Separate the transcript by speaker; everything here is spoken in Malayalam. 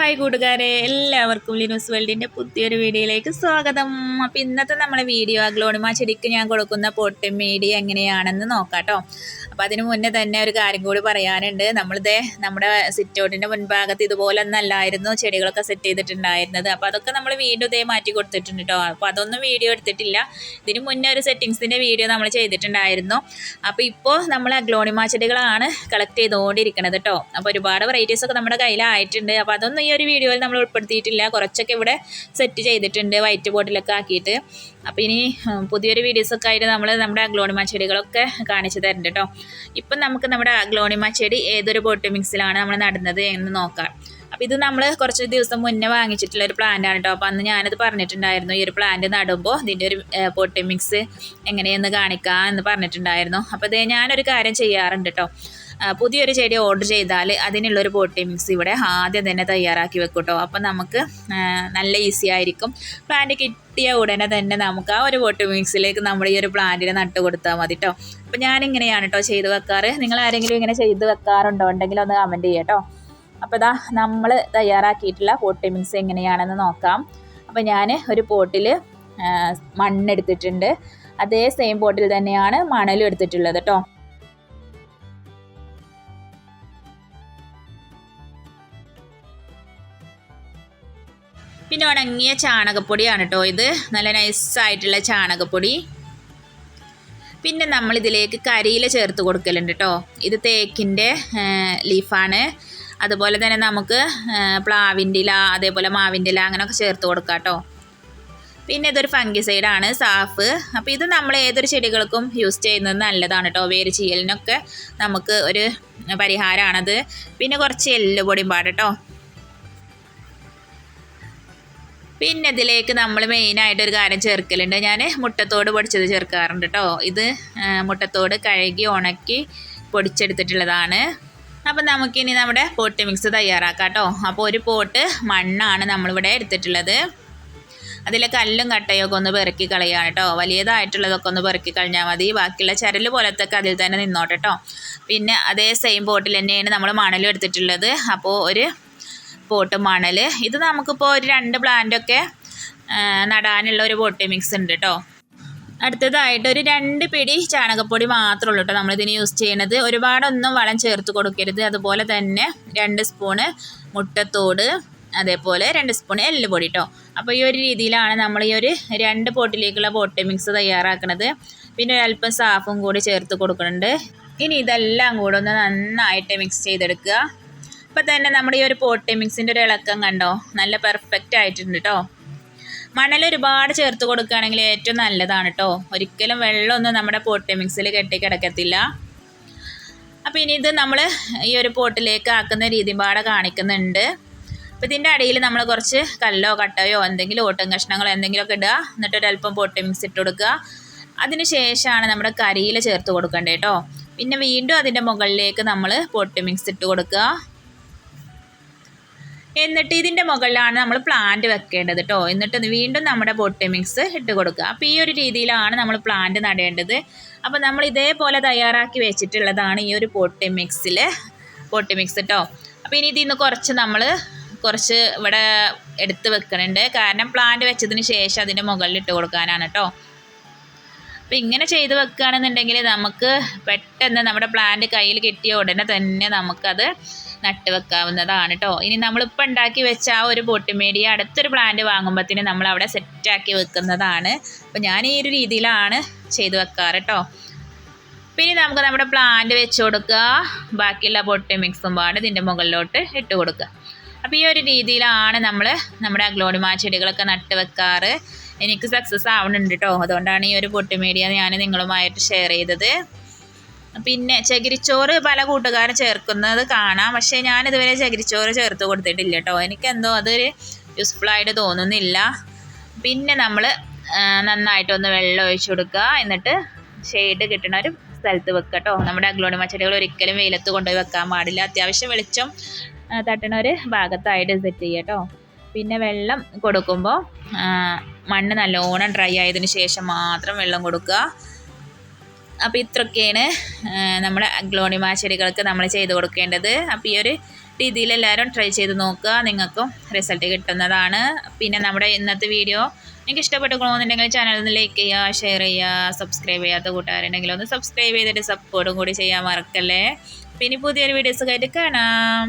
Speaker 1: ഹായ് കൂട്ടുകാരെ എല്ലാവർക്കും ലിനൂസ് വേൾഡിന്റെ പുതിയൊരു വീഡിയോയിലേക്ക് സ്വാഗതം. അപ്പോൾ ഇന്നത്തെ നമ്മളെ വീഡിയോ അഗ്ലോണിമ ചെടിക്ക് ഞാൻ കൊടുക്കുന്ന പൊട്ട് മീഡിയ എങ്ങനെയാണെന്ന് നോക്കാട്ടോ. കേട്ടോ അപ്പോൾ അതിന് മുന്നേ തന്നെ ഒരു കാര്യം കൂടി പറയാനുണ്ട്. നമ്മളിതേ നമ്മുടെ സിറ്റൗട്ടിന്റെ മുൻഭാഗത്ത് ഇതുപോലെ ഒന്നല്ലായിരുന്നു ചെടികളൊക്കെ സെറ്റ് ചെയ്തിട്ടുണ്ടായിരുന്നത്. അപ്പോൾ അതൊക്കെ നമ്മൾ വീണ്ടും ഇതേ മാറ്റി കൊടുത്തിട്ടുണ്ട് കേട്ടോ അപ്പോൾ അതൊന്നും വീഡിയോ എടുത്തിട്ടില്ല. ഇതിന് മുന്നേ ഒരു സെറ്റിങ്സിന്റെ വീഡിയോ നമ്മൾ ചെയ്തിട്ടുണ്ടായിരുന്നു. അപ്പോൾ ഇപ്പോൾ നമ്മൾ അഗ്ലോണിമ ചെടികളാണ് കളക്ട് ചെയ്തുകൊണ്ടിരിക്കുന്നത് കേട്ടോ അപ്പോൾ ഒരുപാട് വെറൈറ്റീസൊക്കെ നമ്മുടെ കയ്യിലായിട്ടുണ്ട്. അപ്പോൾ അതൊന്നും ഒരു വീഡിയോയിൽ നമ്മൾ ഉൾപ്പെടുത്തിയിട്ടില്ല. കുറച്ചൊക്കെ ഇവിടെ സെറ്റ് ചെയ്തിട്ടുണ്ട് വൈറ്റ് ബോർഡിലൊക്കെ ആക്കിയിട്ട്. അപ്പോൾ ഇനി പുതിയൊരു വീഡിയോസൊക്കെ ആയിട്ട് നമ്മൾ നമ്മുടെ അഗ്ലോണിമ ചെടികളൊക്കെ കാണിച്ചു തരുന്നുണ്ട് കേട്ടോ ഇപ്പം നമുക്ക് നമ്മുടെ അഗ്ലോണിമ ചെടി ഏതൊരു ബോട്ട് മിക്സിലാണ് നമ്മൾ നടുന്നത് എന്ന് നോക്കാം. അപ്പോൾ ഇത് നമ്മൾ കുറച്ച് ദിവസം മുന്നേ വാങ്ങിച്ചിട്ടുള്ള ഒരു പ്ലാന്റ് ആണ് കേട്ടോ അപ്പോൾ അന്ന് ഞാനത് പറഞ്ഞിട്ടുണ്ടായിരുന്നു ഈ ഒരു പ്ലാന്റ് നടുമ്പോൾ ഇതിന്റെ ഒരു പോട്ടി മിക്സ് എങ്ങനെയെന്ന് കാണിക്കാം എന്ന് പറഞ്ഞിട്ടുണ്ടായിരുന്നു. അപ്പോൾ ഇത് ഞാനൊരു കാര്യം ചെയ്യാറുണ്ട് കേട്ടോ പുതിയൊരു ചെടി ഓർഡർ ചെയ്താൽ അതിനുള്ളൊരു പോട്ടി മിക്സ് ഇവിടെ ആദ്യം തന്നെ തയ്യാറാക്കി വെക്കും കേട്ടോ അപ്പം നമുക്ക് നല്ല ഈസി ആയിരിക്കും. പ്ലാന്റ് കിട്ടിയ ഉടനെ തന്നെ നമുക്ക് ആ ഒരു പോട്ടി മിക്സിലേക്ക് നമ്മൾ ഈ ഒരു പ്ലാന്റിനെ നട്ട് കൊടുത്താൽ മതി കേട്ടോ അപ്പം ഞാനിങ്ങനെയാണ് കേട്ടോ ചെയ്ത് വെക്കാറ്. നിങ്ങൾ ആരെങ്കിലും ഇങ്ങനെ ചെയ്ത് വെക്കാറുണ്ടോ ഉണ്ടെങ്കിൽ ഒന്ന് കമന്റ് ചെയ്യാം കേട്ടോ അപ്പോൾ ഇതാ നമ്മൾ തയ്യാറാക്കിയിട്ടുള്ള പോട്ടി മിക്സ് എങ്ങനെയാണെന്ന് നോക്കാം. അപ്പോൾ ഞാൻ ഒരു പോട്ടിൽ മണ്ണെടുത്തിട്ടുണ്ട്. അതേ സെയിം പോട്ടിൽ തന്നെയാണ് മണലും എടുത്തിട്ടുള്ളത് കേട്ടോ പിന്നെ ഉണങ്ങിയ ചാണകപ്പൊടിയാണ് കേട്ടോ ഇത്. നല്ല നൈസായിട്ടുള്ള ചാണകപ്പൊടി. പിന്നെ നമ്മൾ ഇതിലേക്ക് കരിയില ചേർത്ത് കൊടുക്കലുണ്ട് കേട്ടോ ഇത് തേക്കിന്റെ ലീഫാണ് അതുപോലെ തന്നെ നമുക്ക് പ്ലാവിന്റെ ഇല അതേപോലെ മാവിന്റെ ഇല അങ്ങനെയൊക്കെ ചേർത്ത് കൊടുക്കാം കേട്ടോ പിന്നെ ഇതൊരു ഫംഗിസൈഡാണ് സാഫ്. അപ്പോൾ ഇത് നമ്മൾ ഏതൊരു ചെടികൾക്കും യൂസ് ചെയ്യുന്നത് നല്ലതാണ് കേട്ടോ വേര് ചീയലിനൊക്കെ നമുക്ക് ഒരു പരിഹാരമാണത് പിന്നെ കുറച്ച് എല്ലുപൊടിയും പാട് കേട്ടോ പിന്നെ ഇതിലേക്ക് നമ്മൾ മെയിനായിട്ട് ഒരു കാര്യം ചേർക്കലുണ്ട്. ഞാൻ മുട്ടത്തോട് പൊടിച്ചത് ചേർക്കാറുണ്ട് കേട്ടോ ഇത് മുട്ടത്തോട് കഴുകി ഉണക്കി പൊടിച്ചെടുത്തിട്ടുള്ളതാണ്. അപ്പം നമുക്കിനി നമ്മുടെ പോട്ട് മിക്സ് തയ്യാറാക്കാം കേട്ടോ അപ്പോൾ ഒരു പോട്ട് മണ്ണാണ് നമ്മളിവിടെ എടുത്തിട്ടുള്ളത്. അതിലെ കല്ലും കട്ടയൊക്കെ ഒന്ന് പെറുക്കി കളയാണ് കേട്ടോ വലിയതായിട്ടുള്ളതൊക്കെ ഒന്ന് പെറുക്കി കളഞ്ഞാൽ മതി. ബാക്കിയുള്ള ചരൽ പോലത്തെ അതിൽ തന്നെ നിന്നോട്ടെ കേട്ടോ പിന്നെ അതേ സെയിം പോട്ടിൽ തന്നെയാണ് നമ്മൾ മണലും എടുത്തിട്ടുള്ളത്. അപ്പോൾ ഒരു പോട്ട് മണൽ ഇത് നമുക്കിപ്പോൾ ഒരു രണ്ട് പ്ലാന്റൊക്കെ നടാനുള്ള ഒരു പോട്ട് മിക്സ് ഉണ്ട് കേട്ടോ അടുത്തതായിട്ട് ഒരു രണ്ട് പിടി ചാണകപ്പൊടി മാത്രമേ ഉള്ളൂ കേട്ടോ നമ്മളിതിന് യൂസ് ചെയ്യണത്. ഒരുപാടൊന്നും വളം ചേർത്ത് കൊടുക്കരുത്. അതുപോലെ തന്നെ രണ്ട് സ്പൂണ് മുട്ടത്തോട് അതേപോലെ രണ്ട് സ്പൂൺ എല്ലുപൊടി കേട്ടോ അപ്പോൾ ഈ ഒരു രീതിയിലാണ് നമ്മൾ ഈ ഒരു രണ്ട് പോട്ടിലേക്കുള്ള പോട്ട് മിക്സ് തയ്യാറാക്കുന്നത് പിന്നെ ഒരല്പം സാഫും കൂടി ചേർത്ത് കൊടുക്കുന്നുണ്ട് ഇനി ഇതെല്ലാം കൂടെ ഒന്ന് നന്നായിട്ട് മിക്സ് ചെയ്തെടുക്കുക. ഇപ്പം തന്നെ നമ്മുടെ ഈ ഒരു പോട്ട് മിക്സിന്റെ ഒരു ഇളക്കം കണ്ടോ? നല്ല പെർഫെക്റ്റ് ആയിട്ടുണ്ട് കേട്ടോ മണൽ ഒരുപാട് ചേർത്ത് കൊടുക്കുകയാണെങ്കിൽ ഏറ്റവും നല്ലതാണ് കേട്ടോ ഒരിക്കലും വെള്ളമൊന്നും നമ്മുടെ പോട്ട് മിക്സിൽ കെട്ടി കിടക്കത്തില്ല. അപ്പോൾ ഇനി ഇത് നമ്മൾ ഈ ഒരു പോട്ടിലേക്ക് ആക്കുന്ന രീതി പാടെ കാണിക്കുന്നുണ്ട്. അപ്പോൾ ഇതിന്റെ അടിയിൽ നമ്മൾ കുറച്ച് കല്ലോ കട്ടയോ എന്തെങ്കിലും ഓട്ടം കഷ്ണങ്ങളോ എന്തെങ്കിലുമൊക്കെ ഇടുക. എന്നിട്ട് ഒരല്പം പോട്ട് മിക്സ് ഇട്ട് കൊടുക്കുക. അതിന് ശേഷമാണ് നമ്മുടെ കരിയിൽ ചേർത്ത് കൊടുക്കേണ്ടത് കേട്ടോ പിന്നെ വീണ്ടും അതിന്റെ മുകളിലേക്ക് നമ്മൾ പോട്ട് മിക്സ് ഇട്ട് കൊടുക്കുക. എന്നിട്ട് ഇതിന്റെ മുകളിലാണ് നമ്മൾ പ്ലാന്റ് വെക്കേണ്ടത് കേട്ടോ എന്നിട്ട് വീണ്ടും നമ്മുടെ ബൊട്ടി മിക്സ് ഇട്ട് കൊടുക്കുക. അപ്പോൾ ഈ ഒരു രീതിയിലാണ് നമ്മൾ പ്ലാന്റ് നടേണ്ടത്. അപ്പോൾ നമ്മൾ ഇതേപോലെ തയ്യാറാക്കി വെച്ചിട്ടുള്ളതാണ് ഈ ഒരു പൊട്ടി മിക്സിൽ പൊട്ടി മിക്സ് കേട്ടോ അപ്പോൾ ഇനി ഇതിൽ നിന്ന് കുറച്ച് നമ്മൾ കുറച്ച് ഇവിടെ എടുത്ത് വെക്കുന്നുണ്ട് കാരണം പ്ലാന്റ് വെച്ചതിന് ശേഷം അതിന്റെ മുകളിൽ ഇട്ട് കൊടുക്കാനാണ് കേട്ടോ അപ്പോൾ ഇങ്ങനെ ചെയ്ത് വെക്കുകയാണെന്നുണ്ടെങ്കിൽ നമുക്ക് പെട്ടെന്ന് നമ്മുടെ പ്ലാന്റ് കയ്യിൽ കിട്ടിയ ഉടനെ തന്നെ നമുക്കത് നട്ട് വെക്കാവുന്നതാണ് കേട്ടോ ഇനി നമ്മളിപ്പോൾ ഉണ്ടാക്കി വെച്ച ആ ഒരു പൊട്ടുമേടിയ അടുത്തൊരു പ്ലാന്റ് വാങ്ങുമ്പോഴത്തേന് നമ്മൾ അവിടെ സെറ്റാക്കി വെക്കുന്നതാണ്. അപ്പോൾ ഞാൻ ഈ ഒരു രീതിയിലാണ് ചെയ്ത് വെക്കാറ് കേട്ടോ പിന്നെ നമുക്ക് നമ്മുടെ പ്ലാന്റ് വെച്ച് കൊടുക്കുക. ബാക്കിയുള്ള പൊട്ടി മിക്സും പാട് ഇതിന്റെ മുകളിലോട്ട് ഇട്ട് കൊടുക്കുക. അപ്പോൾ ഈ ഒരു രീതിയിലാണ് നമ്മൾ നമ്മുടെ അഗ്ലോണിമ ചെടികളൊക്കെ നട്ട് വെക്കാറ്. എനിക്ക് സക്സസ് ആവണുണ്ട് കേട്ടോ അതുകൊണ്ടാണ് ഈ ഒരു പൊട്ടി മീഡിയ ഞാൻ നിങ്ങളുമായിട്ട് ഷെയർ ചെയ്തത്. പിന്നെ ചകിരിച്ചോറ് പല കൂട്ടുകാരും ചേർക്കുന്നത് കാണാം. പക്ഷേ ഞാനിതുവരെ ചകിരിച്ചോറ് ചേർത്ത് കൊടുത്തിട്ടില്ല കേട്ടോ എനിക്കെന്തോ അതൊരു യൂസ്ഫുൾ ആയിട്ട് തോന്നുന്നില്ല. പിന്നെ നമ്മൾ നന്നായിട്ടൊന്ന് വെള്ളം ഒഴിച്ചു കൊടുക്കുക. എന്നിട്ട് ഷെയ്ഡ് കിട്ടണ ഒരു സ്ഥലത്ത് വെക്കുക കേട്ടോ നമ്മുടെ അഗ്ലോണിമ ചെടികൾ ഒരിക്കലും വെയിലത്ത് കൊണ്ടുപോയി വെക്കാൻ പാടില്ല. അത്യാവശ്യം വെളിച്ചം തട്ടണ ഒരു ഭാഗത്തായിട്ട് സെറ്റ് ചെയ്യുക കേട്ടോ പിന്നെ വെള്ളം കൊടുക്കുമ്പോൾ മണ്ണ് നല്ലോണം ഡ്രൈ ആയതിനു ശേഷം മാത്രം വെള്ളം കൊടുക്കുക. അപ്പോൾ ഇത്രയൊക്കെയാണ് നമ്മുടെ അഗ്ലോണിമ ചെടികൾക്ക് നമ്മൾ ചെയ്ത് കൊടുക്കേണ്ടത്. അപ്പോൾ ഈ ഒരു രീതിയിൽ എല്ലാവരും ട്രൈ ചെയ്ത് നോക്കുക. നിങ്ങൾക്കും റിസൾട്ട് കിട്ടുന്നതാണ്. പിന്നെ നമ്മുടെ ഇന്നത്തെ വീഡിയോ നിങ്ങൾക്ക് ഇഷ്ടപ്പെട്ടുകൊള്ളുന്നുണ്ടെങ്കിൽ ചാനൽ ഒന്ന് ലൈക്ക് ചെയ്യുക ഷെയർ ചെയ്യുക സബ്സ്ക്രൈബ് ചെയ്യാത്ത കൂട്ടുകാരുണ്ടെങ്കിൽ ഒന്ന് സബ്സ്ക്രൈബ് ചെയ്തിട്ട് സപ്പോർട്ടും കൂടി ചെയ്യാൻ മറക്കല്ലേ. പിന്നെ പുതിയൊരു വീഡിയോസ് ആയിട്ട് കാണാം.